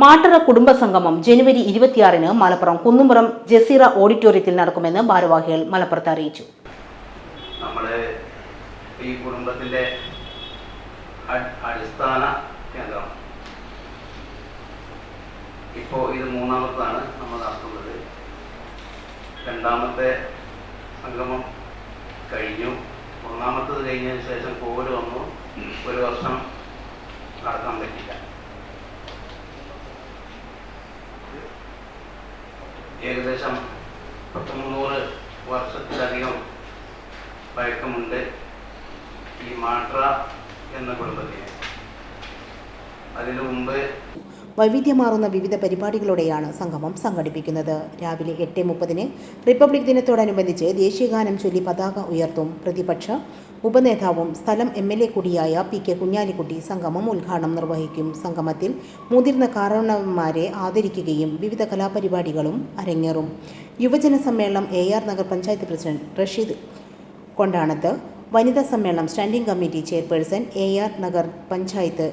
മാട്ടറ കുടുംബ സംഗമം ജനുവരി ഇരുപത്തിയാറിന് മലപ്പുറം കുന്നുംപുറം ജസീറ ഓഡിറ്റോറിയത്തിൽ നടക്കുമെന്ന് ഭാരവാഹികൾ മലപ്പുറത്ത് അറിയിച്ചു. ഈ കുടുംബത്തിന്റെ അടിസ്ഥാന കേന്ദ്രം. ഇപ്പോൾ ഇത് മൂന്നാമത്താണ് നമ്മൾ നടത്തുന്നത്. രണ്ടാമത്തെ സംഗമം കഴിഞ്ഞു. ഒന്നാമത്തത് കഴിഞ്ഞതിന് ശേഷം കോവിഡ് വന്നു. ഒരു വർഷം ഏകദേശം മുന്നൂറ് വർഷത്തിലധികം പഴക്കമുണ്ട് ഈ മാട്ര എന്ന കുടുംബത്തിന്. അതിനു മുമ്പ് വൈവിധ്യമാർന്ന വിവിധ പരിപാടികളോടെയാണ് സംഗമം സംഘടിപ്പിക്കുന്നത്. രാവിലെ എട്ട് മുപ്പതിന് റിപ്പബ്ലിക് ദിനത്തോടനുബന്ധിച്ച് ദേശീയഗാനം ചൊല്ലി പതാക ഉയർത്തും പ്രതിപക്ഷ ഉപനേതാവും സ്ഥലം എം എൽ എ കൂടിയായ പി കെ കുഞ്ഞാലിക്കുട്ടി സംഗമം ഉദ്ഘാടനം നിർവഹിക്കും. സംഗമത്തിൽ മുതിർന്ന കാരണവന്മാരെ ആദരിക്കുകയും വിവിധ കലാപരിപാടികളും അരങ്ങേറും. യുവജന സമ്മേളനം A R Nagar panchayat president Rasheed Kondanath. വനിതാ സമ്മേളനം standing committee chairperson A R Nagar panchayat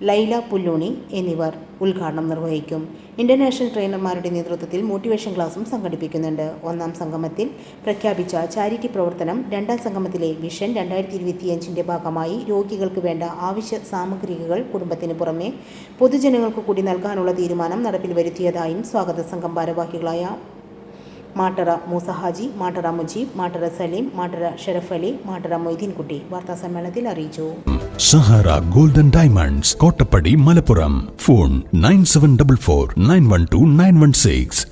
Laila Pulloni എന്നിവർ ഉദ്ഘാടനം നിർവഹിക്കും. ഇന്റർനാഷണൽ ട്രെയിനർമാരുടെ നേതൃത്വത്തിൽ മോട്ടിവേഷൻ ക്ലാസും സംഘടിപ്പിക്കുന്നുണ്ട്. ഒന്നാം സംഗമത്തിൽ പ്രഖ്യാപിച്ച ചാരിറ്റി പ്രവർത്തനം രണ്ടാം സംഗമത്തിലെ വിഷൻ രണ്ടായിരത്തി ഇരുപത്തിയഞ്ചിന്റെ ഭാഗമായി രോഗികൾക്ക് വേണ്ട ആവശ്യ സാമഗ്രികൾ കുടുംബത്തിന് പുറമെ പൊതുജനങ്ങൾക്ക് കൂടി നൽകാനുള്ള തീരുമാനം നടപ്പിൽ വരുത്തിയതായും സ്വാഗത സംഘം ഭാരവാഹികളായ മാട്ടറ മൂസ ഹാജി മാട്ടറ മുജീബ് മാട്ടറ സലീം മാട്ടറ ഷെറഫ് അലി മാട്ടറ മൊയ്തീൻകുട്ടി വാർത്താസമ്മേളനത്തിൽ അറിയിച്ചു. Sahara golden diamonds Kottappadi Malappuram. Phone nine seven double four nine one two nine one six.